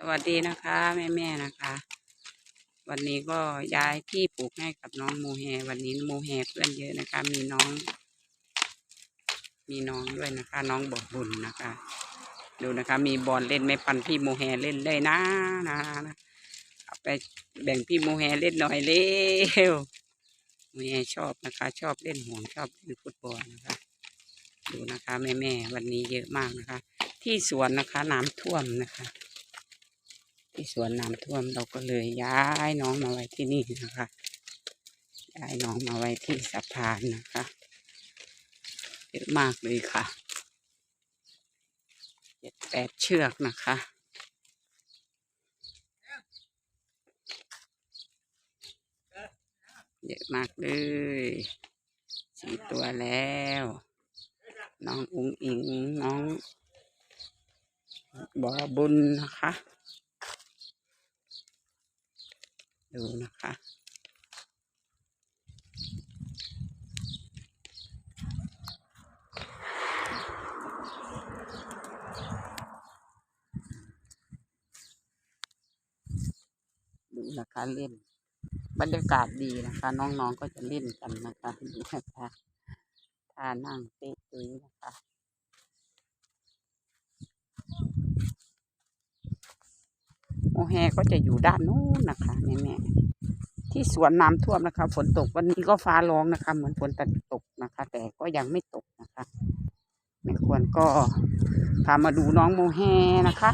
สวัสดีนะคะแม่แม่นะคะ วันนี้ก็ย้ายที่ปลูกให้กับน้องโมแฮวันนี้โมแฮเพื่อนเยอะนะคะ มีน้อง มีน้องด้วยนะคะ น้องบอกบุญนะคะ ดูนะคะ มีบอลเล่นไม่ปันพี่โมแฮเล่นเลยนะนะนะเอาไปแบ่งพี่โมแฮเล่นหน่อยเร็วโมแฮชอบนะคะ ชอบเล่นห่วงชอบเล่นฟุตบอลนะคะ ดูนะคะแม่แม่วันนี้เยอะมากนะคะ ที่สวนนะคะ น้ำท่วมนะคะ ที่สวนน้ำท่วมเราก็เลยย้ายน้องมาไว้ที่นี่นะคะ ย้ายน้องมาไว้ที่สะพานนะคะเยอะมากเลยค่ะเจ็ดแปดเชือกนะคะเยอะมากเลยสี่ตัวแล้ว น้องอุ้งอิงน้องบอบุญนะคะ ดูนะคะดูนะคะเล่น บรรยากาศดีนะคะ น้องๆก็จะเล่นกันนะคะดูนะคะท่านั่งเตะตุยนะคะ โม แฮก็จะอยู่ด้านนู้นนะคะแม่แม่ที่สวนน้ำท่วมนะคะฝนตกวันนี้ก็ฟ้าร้องนะคะ เหมือนฝนจะตกนะคะ แต่ก็ยังไม่ตกนะคะแม่ควรก็พามาดูน้องโมแฮนะคะ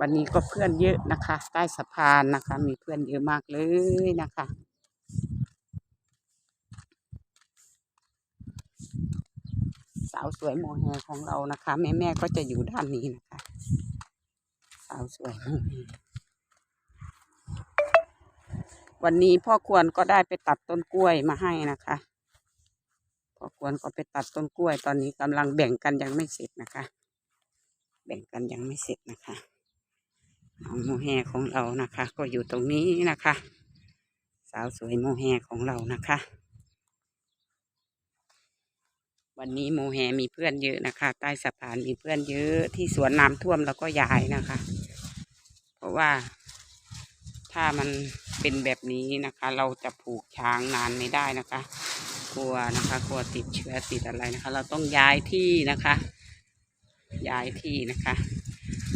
วันนี้ก็เพื่อนเยอะนะคะ ใต้สะพานนะคะ มีเพื่อนเยอะมากเลยนะคะสาวสวยโมแฮของเรานะคะ แม่แม่ก็จะอยู่ด้านนี้นะคะาวสวย วันนี้พ่อควรก็ได้ไปตัดต้นกล้วยมาให้นะคะพ่อควรก็ไปตัดต้นกล้วย ตอนนี้กำลังแบ่งกันยังไม่เสร็จนะคะ แบ่งกันยังไม่เสร็จนะคะน้องโมแฮของเรานะคะ ก็อยู่ตรงนี้นะคะ สาวสวยโมแฮของเรานะคะ วันนี้โมแฮมีเพื่อนเยอะนะคะ ใต้สะพานมีเพื่อนเยอะที่สวนน้ำท่วมแล้วก็ย้ายนะคะ ว่าถ้ามันเป็นแบบนี้นะคะ เราจะผูกช้างนานไม่ได้นะคะ กลัวนะคะ กลัวติดเชื้อติดอะไรนะคะ เราต้องย้ายที่นะคะ ย้ายที่นะคะ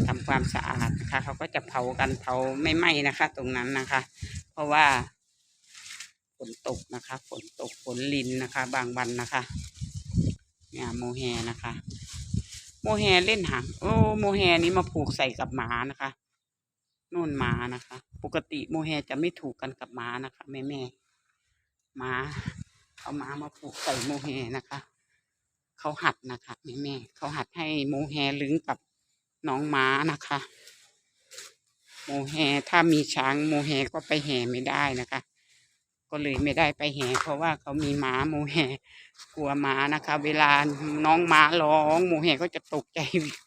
ทำความสะอาดนะคะ เขาก็จะเผากันเผาไม่ไหม้นะคะ ตรงนั้นนะคะ เพราะว่าฝนตกนะคะฝนตกฝนลินนะคะ บางวันนะคะเนี่ยโมแฮนะคะ โมแฮเล่นหางโอ้โมแฮนี้มาผูกใส่กับหมานะคะ นู่นหมานะคะ ปกติโมแฮจะไม่ถูกกันกับหมานะคะ แม่แม่หมาเอาหมามาผูกใส่โมแฮนะคะ เขาหัดนะคะแม่แม่เขาหัดให้โมแฮลึงกับน้องม้านะคะ โมแฮถ้ามีช้างโมแฮก็ไปแห่ไม่ได้นะคะ ก็เลยไม่ได้ไปแห่เพราะว่าเขามีหมาโมแฮกลัวม้านะคะ เวลาน้องม้าร้องโมแหก็จะตกใจ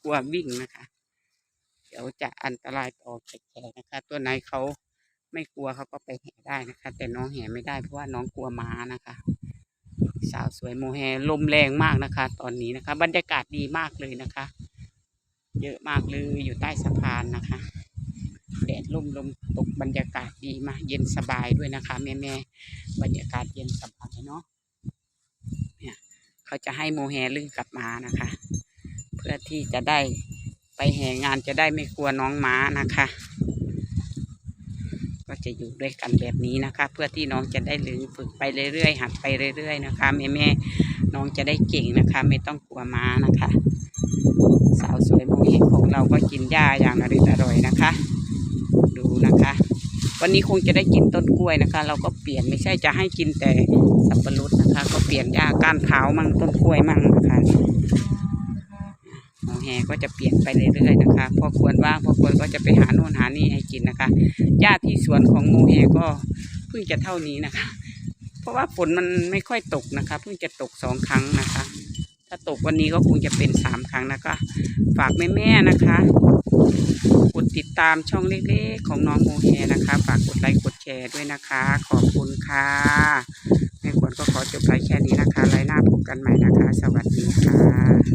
กลัววิ่งนะคะ ดี๋ยวจะอันตรายต่อแขกนะคะ ตัวไหนเขาไม่กลัวเขาก็ไปแห่ได้นะคะ แต่น้องแห่ไม่ได้เพราะว่าน้องกลัวม้านะคะ สาวสวยโมแหลมแรงมากนะคะ ตอนนี้นะคะ บรรยากาศดีมากเลยนะคะ เยอะมากเลยอยู่ใต้สะพานนะคะแดดลมลมตกบรรยากาศดีมากเย็นสบายด้วยนะคะ แม่แม่บรรยากาศเย็นสบายเนาะเนี่ยเขาจะให้โมแฮลึงกลับมานะคะ เพื่อที่จะได้ ไปแห่งานจะได้ไม่กลัวน้องม้านะคะ ก็จะอยู่ด้วยกันแบบนี้นะคะ เพื่อที่น้องจะได้ลึงฝึกไปเรื่อยๆ หัดไปเรื่อย ๆ นะคะแม่แม่ๆน้องจะได้เก่งนะคะ ไม่ต้องกลัวม้านะคะ สาวสวยโมแฮของเราก็กินหญ้าอย่างอร่อยอร่อยนะคะ ดูนะคะวันนี้คงจะได้กินต้นกล้วยนะคะ เราก็เปลี่ยนไม่ใช่จะให้กินแต่สับปะรดนะคะ ก็เปลี่ยนหญ้าก้านเท้าวมั่งต้นกล้วยมั่งนะคะ หมอแฮก็จะเปลี่ยนไปเรื่อยๆนะคะพอควรว่างพอควรก็จะไปหาโน่นหานี่ให้กินนะคะหญ้าที่สวนของโมแฮก็เพิ่งจะเท่านี้นะคะ เพราะว่าฝนมันไม่ค่อยตกนะคะเพิ่งจะตกสองครั้งนะคะ ถ้าตกวันนี้ก็คงจะเป็นสามครั้งนะคะ ฝากแม่ๆนะคะกดติดตามช่องเล็กๆของน้องโมแฮนะคะ ฝากกดไลค์กดแชร์ด้วยนะคะ ขอบคุณค่ะแม่ควรก็ขอจบไลค์แค่นี้นะคะไลน์หน้าพบกันใหม่นะคะ สวัสดีค่ะ